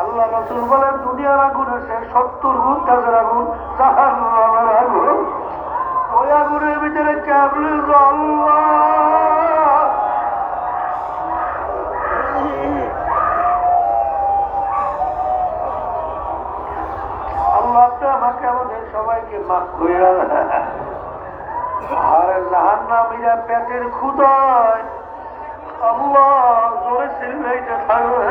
আল্লাহ রসুল বলেন, দুনিয়ার আগুন সে সত্তর গুণ তাদের আগুন, জাহান্নামের আগুন। ওই আগুনের ভিতরে কেবলি সবাইকে মাফ করে আর জাহান্নামীরা পেটের ক্ষুদায় আল্লাহ, জোরে সিলভাইতে থাকবে।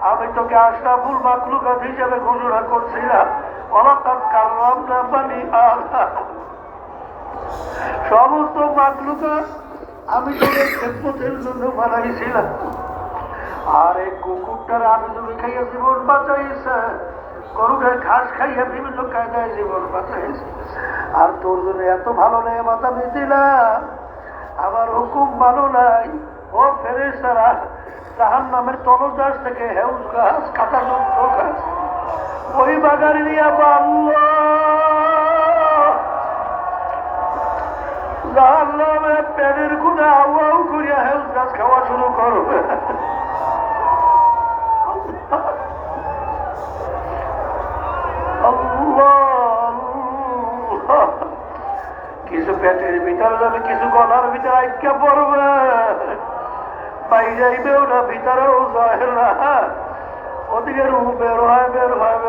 আমি তোকে আশরাফুল মাকলুকাত হিসেবে ঘোষণা করছিলাম। অলাকাত কাররাম না আদম সমস্ত আমি তোকে খেদমতের জন্য বানাইছিলাম। আর এই কুকুরটার আমি তুমি জীবন বাঁচাইছে। গরুটার ঘাস খাইয়া বিভিন্ন কায়দায় জীবন বাঁচাইছে। আর তোর জন্য এত ভালো নেই মাথা দিলাম। আমার হুকুম ভালো নাই। ও ফেরেস তারা জাহান নামের তলদাস থেকে হেউজ গাছ, কাটা ওই বাগানে নিয়ে জাহান নামে পেটের খুঁজে আওয়াও করিয়া হেউজ গাছ খাওয়া শুরু আল্লাহ। কিছু পেটের ভিতরে যাবে কিছু গলার ভিতরে আইকা পড়বে? বাইরে যাইবেও না ভিতরেও যায় না। ওদিকে রু বের হয় বের হয়